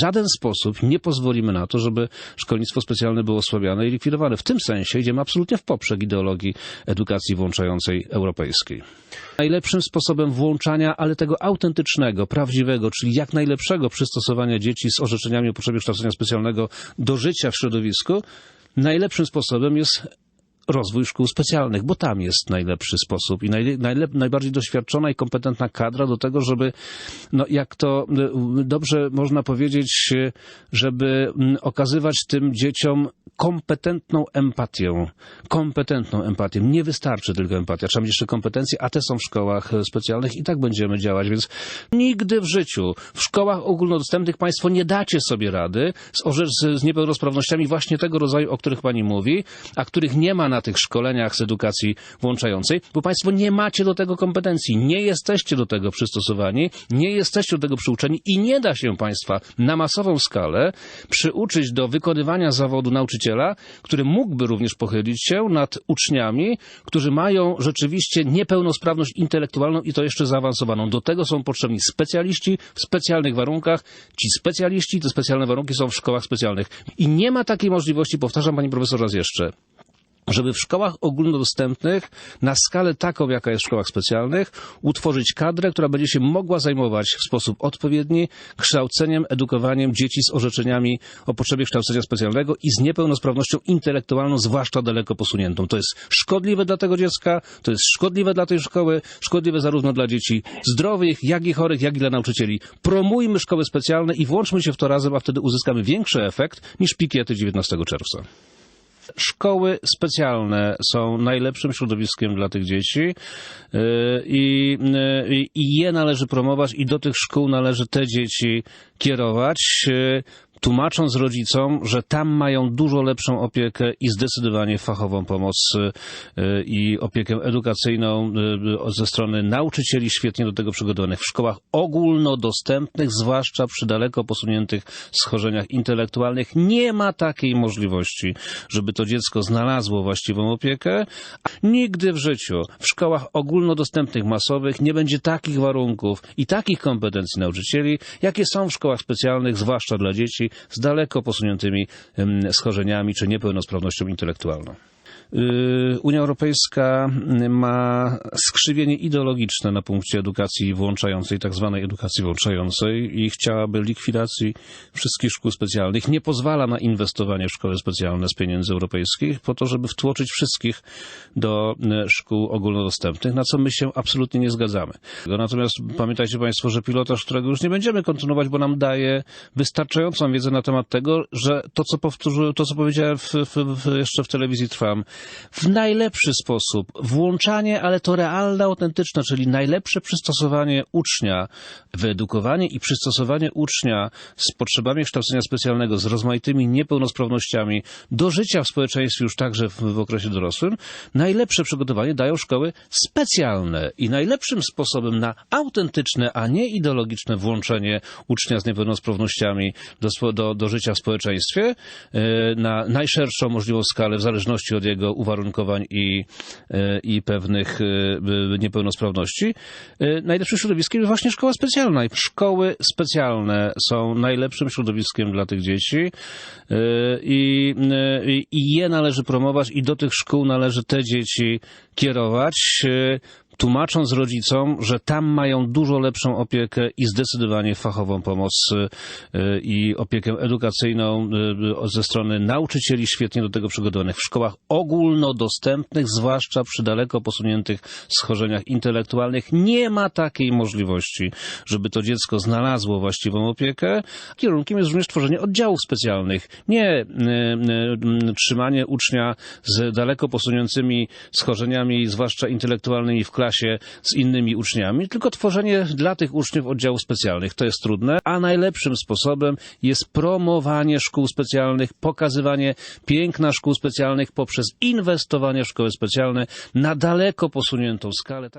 żaden sposób nie pozwolimy na to, żeby szkolnictwo specjalne było osłabiane i likwidowane. W tym sensie idziemy absolutnie w poprzek ideologii edukacji włączającej europejskiej. Najlepszym sposobem włączania, ale tego autentycznego, prawdziwego, czyli jak najlepszego przystosowania dzieci z orzeczeniami o potrzebie kształcenia specjalnego do życia w środowisku, najlepszym sposobem jest rozwój szkół specjalnych, bo tam jest najlepszy sposób i najle, najlep, najbardziej doświadczona i kompetentna kadra do tego, żeby, no jak to y, dobrze można powiedzieć, y, żeby mm, okazywać tym dzieciom kompetentną empatię. Kompetentną empatię. Nie wystarczy tylko empatia, trzeba mieć jeszcze kompetencje, a te są w szkołach e, specjalnych i tak będziemy działać, więc nigdy w życiu w szkołach ogólnodostępnych Państwo nie dacie sobie rady z, z, z niepełnosprawnościami właśnie tego rodzaju, o których Pani mówi, a których nie ma na tych szkoleniach z edukacji włączającej, bo Państwo nie macie do tego kompetencji, nie jesteście do tego przystosowani, nie jesteście do tego przyuczeni i nie da się Państwa na masową skalę przyuczyć do wykonywania zawodu nauczyciela, który mógłby również pochylić się nad uczniami, którzy mają rzeczywiście niepełnosprawność intelektualną i to jeszcze zaawansowaną. Do tego są potrzebni specjaliści w specjalnych warunkach. Ci specjaliści, te specjalne warunki są w szkołach specjalnych. I nie ma takiej możliwości, powtarzam Pani Profesor raz jeszcze, żeby w szkołach ogólnodostępnych na skalę taką, jaka jest w szkołach specjalnych, utworzyć kadrę, która będzie się mogła zajmować w sposób odpowiedni kształceniem, edukowaniem dzieci z orzeczeniami o potrzebie kształcenia specjalnego i z niepełnosprawnością intelektualną, zwłaszcza daleko posuniętą. To jest szkodliwe dla tego dziecka, to jest szkodliwe dla tej szkoły, szkodliwe zarówno dla dzieci zdrowych, jak i chorych, jak i dla nauczycieli. Promujmy szkoły specjalne i włączmy się w to razem, a wtedy uzyskamy większy efekt niż pikiety 19 czerwca. Szkoły specjalne są najlepszym środowiskiem dla tych dzieci yy, i, yy, i je należy promować i do tych szkół należy te dzieci kierować yy, tłumacząc rodzicom, że tam mają dużo lepszą opiekę i zdecydowanie fachową pomoc i opiekę edukacyjną ze strony nauczycieli świetnie do tego przygotowanych w szkołach ogólnodostępnych, zwłaszcza przy daleko posuniętych schorzeniach intelektualnych. Nie ma takiej możliwości, żeby to dziecko znalazło właściwą opiekę. Nigdy w życiu w szkołach ogólnodostępnych, masowych nie będzie takich warunków i takich kompetencji nauczycieli, jakie są w szkołach specjalnych, zwłaszcza dla dzieci z daleko posuniętymi schorzeniami czy niepełnosprawnością intelektualną. Unia Europejska ma skrzywienie ideologiczne na punkcie edukacji włączającej, tak zwanej edukacji włączającej i chciałaby likwidacji wszystkich szkół specjalnych. Nie pozwala na inwestowanie w szkoły specjalne z pieniędzy europejskich po to, żeby wtłoczyć wszystkich do szkół ogólnodostępnych, na co my się absolutnie nie zgadzamy. Natomiast pamiętajcie Państwo, że pilotaż, którego już nie będziemy kontynuować, bo nam daje wystarczającą wiedzę na temat tego, że to, co powtórzyłem, to, co powiedziałem w, w, w, jeszcze w telewizji Trwam, w najlepszy sposób. Włączanie, ale to realne, autentyczne, czyli najlepsze przystosowanie ucznia, wyedukowanie i przystosowanie ucznia z potrzebami kształcenia specjalnego, z rozmaitymi niepełnosprawnościami do życia w społeczeństwie już także w, w okresie dorosłym, najlepsze przygotowanie dają szkoły specjalne i najlepszym sposobem na autentyczne, a nie ideologiczne włączenie ucznia z niepełnosprawnościami do, do, do życia w społeczeństwie na najszerszą możliwą skalę, w zależności od jego uwarunkowań i, i pewnych niepełnosprawności. Najlepszym środowiskiem jest właśnie szkoła specjalna. Szkoły specjalne są najlepszym środowiskiem dla tych dzieci i, i je należy promować i do tych szkół należy te dzieci kierować tłumacząc rodzicom, że tam mają dużo lepszą opiekę i zdecydowanie fachową pomoc i opiekę edukacyjną ze strony nauczycieli świetnie do tego przygotowanych w szkołach ogólnodostępnych, zwłaszcza przy daleko posuniętych schorzeniach intelektualnych. Nie ma takiej możliwości, żeby to dziecko znalazło właściwą opiekę. Kierunkiem jest również tworzenie oddziałów specjalnych. Nie trzymanie ucznia z daleko posuniętymi schorzeniami, zwłaszcza intelektualnymi w klasie, klasie z innymi uczniami, tylko tworzenie dla tych uczniów oddziałów specjalnych. To jest trudne, a najlepszym sposobem jest promowanie szkół specjalnych, pokazywanie piękna szkół specjalnych poprzez inwestowanie w szkoły specjalne na daleko posuniętą skalę.